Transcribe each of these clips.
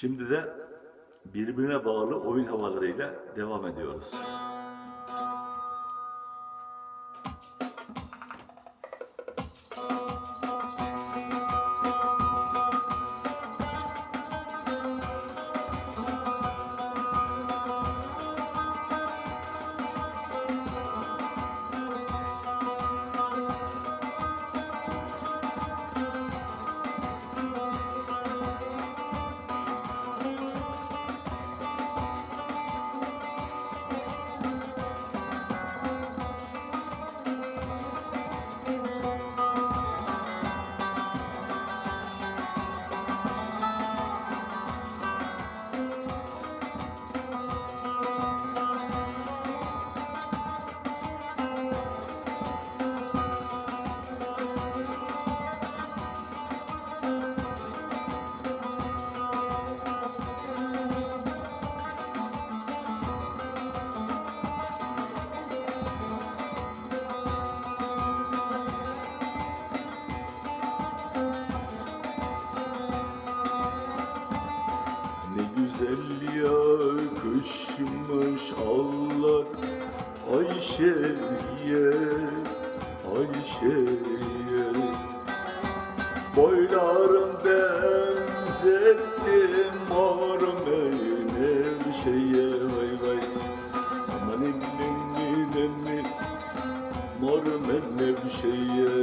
Şimdi de birbirine bağlı oyun havalarıyla devam ediyoruz. Ayşe'ye, Ayşe'ye Boyların benzettim mor şeye vay. Vay Aman ninni ninni mor şeye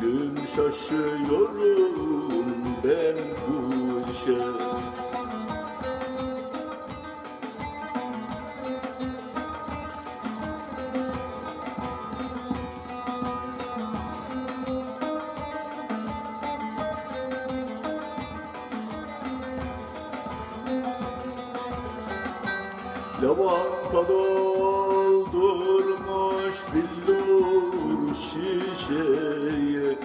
Gülüm şaşıyorum ben bu işe Lavanta doldurmuş billur şişeye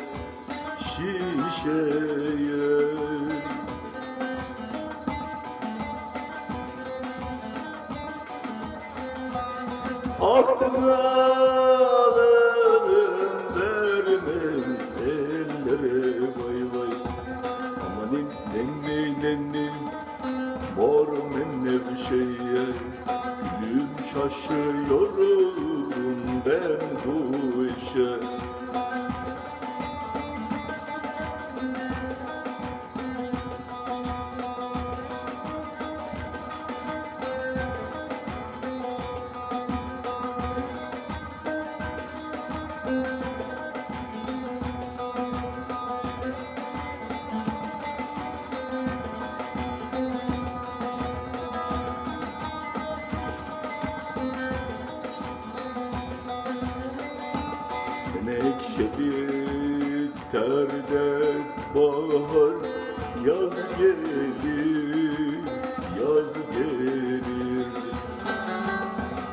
Şişeye Aklımı alırım vermem ellere vay vay. Amanim nenni nenni Mor menne bir şeye şaşıyorum ben bu işe Terde bahar Yaz gelir, yaz gelir.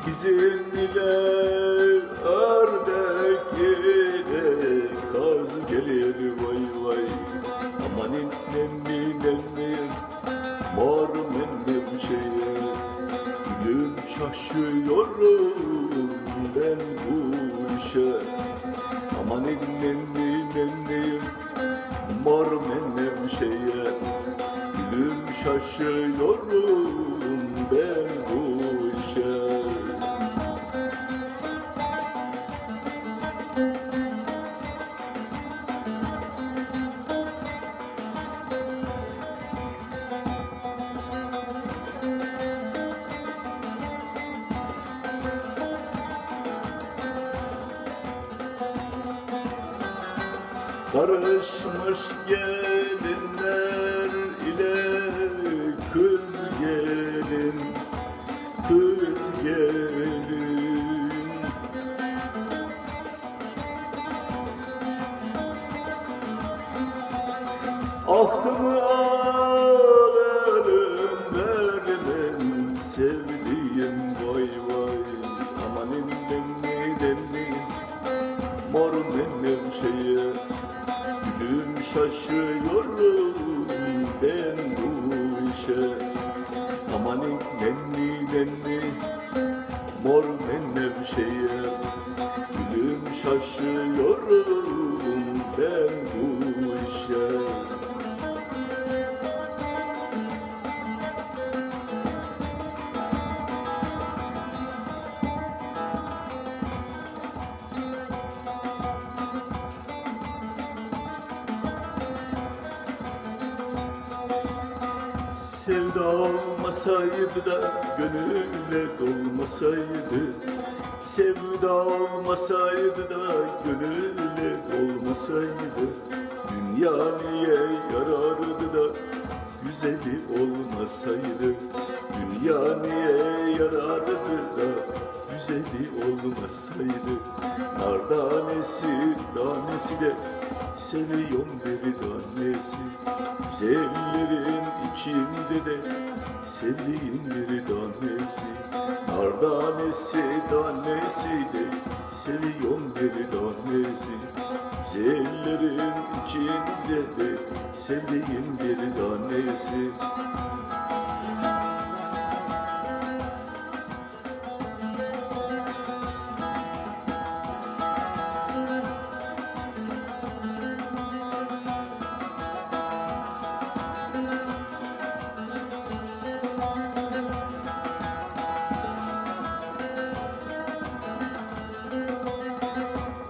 Bizim ile ördek ile kaz gelir vay vay. Amanin nenni nenni Mor menne bu şeye? Gülüm şaşıyorum ben bu işe. Aman nenni nenni Mor menne bu şeye Gülüm şaşıyorum Karışmış gelinler ile kız gelin, kız gelin. Ahtımı alırım şaşıyorum ben bu işe. Amanin nenni nenni mor benim şeye. Gülüm şaşıyorum ben bu işe Sevda olmasaydı da gönülle dolmasaydı. Sevda olmasaydı da gönülle dolmasaydı. Dünya niye yarardı da güzeli olmasaydı. Dünya niye yarardı da güzeli olmasaydı Nar tanesi tanesi de seviyorum dedi tanesi. Güzellerin içinde de sevdiğim bir tanesi. Nar tanesi tanesi de seviyorum bir tanesi. Güzellerin içinde de sevdiğim bir tanesi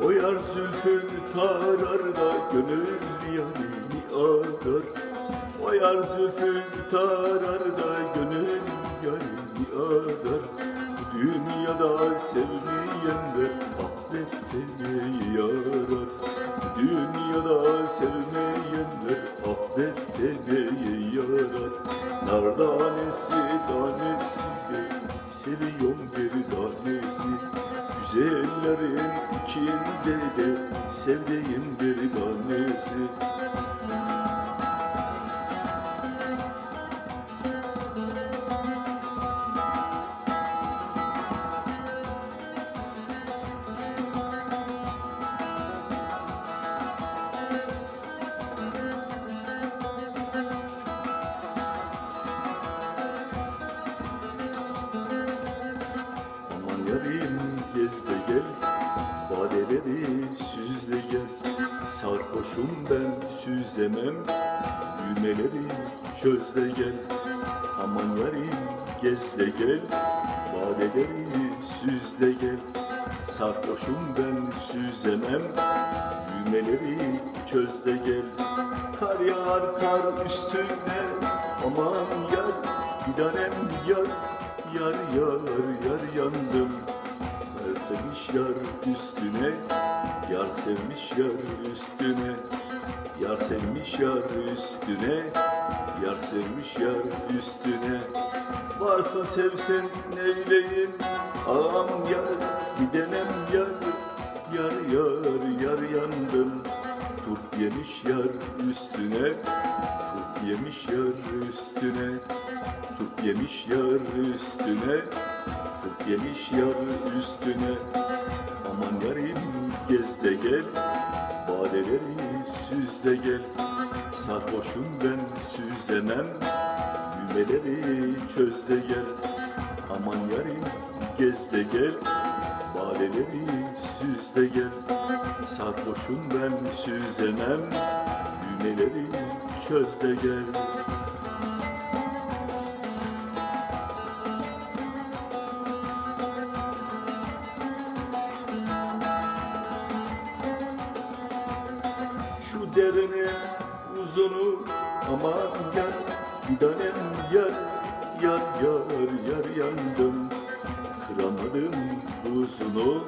O yar zülfün tarar da gönül yarini arar O yar zülfün tarar da gönül yarini arar Bu dünyada sevmeyenler ahirette yarar. Bu dünyada sevmeyenler ahirette yarar. Nar tanesi de seviyorum bir Güzellerin içinde de sevdiğim bir tanesi Sarhoşum ben süzemem Düğmeleri çöz de gel Aman yarim gez de gel Badeleri süz de gel. Sarhoşum ben süzemem Düğmeleri çöz de gel. Kar yağar kar üstüne Aman yar bir tanem yar Yar yar yar yandım. Yar sevmiş yar üstüne Yar sevmiş yar üstüne Yar sevmiş yar üstüne Yar sevmiş yar üstüne. Varsın sevsin neyleyim? Ağam yar gidenem yar Yar yar yar yandım. Turp yemiş yar üstüne Turp yemiş yar üstüne Turp yemiş yar üstüne Turp yemiş yar üstüne Aman yarim gez de gel Badeleri süz de gel. Sarhoşum ben süzemem Düğmeleri çöz de gel. Aman yarim gez de gel Badeleri süz de gel. Sarhoşum ben süzemem Düğmeleri çöz de gel uzunu aman yar Gidenem yar yar yar yar yandım. Kıramadım buzunu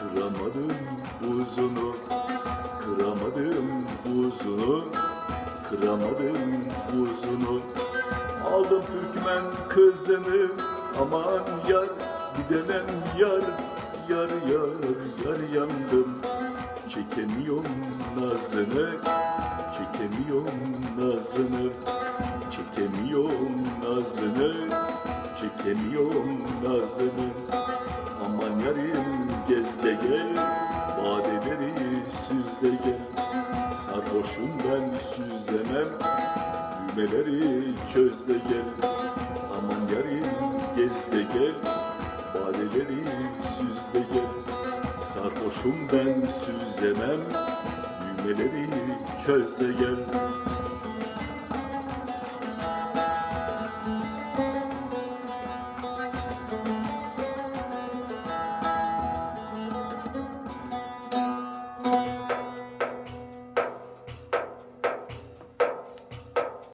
Kıramadım buzunu Kıramadım buzunu Kıramadım buzunu Aldım Türkmen kızını Aman yar gidemem yar Yar yar yar yandım. Çekemiyorum nazını Çekemiyorum nazını Çekemiyorum nazını Çekemiyorum nazını. Aman yarim gez de gel Badeleri süz de gel. Sarhoşum ben süzemem Düğmeleri çöz de gel. Aman yarim gez de gel Badeleri süz de gel. Sarhoşum ben süzemem Düğmeleri çöz gel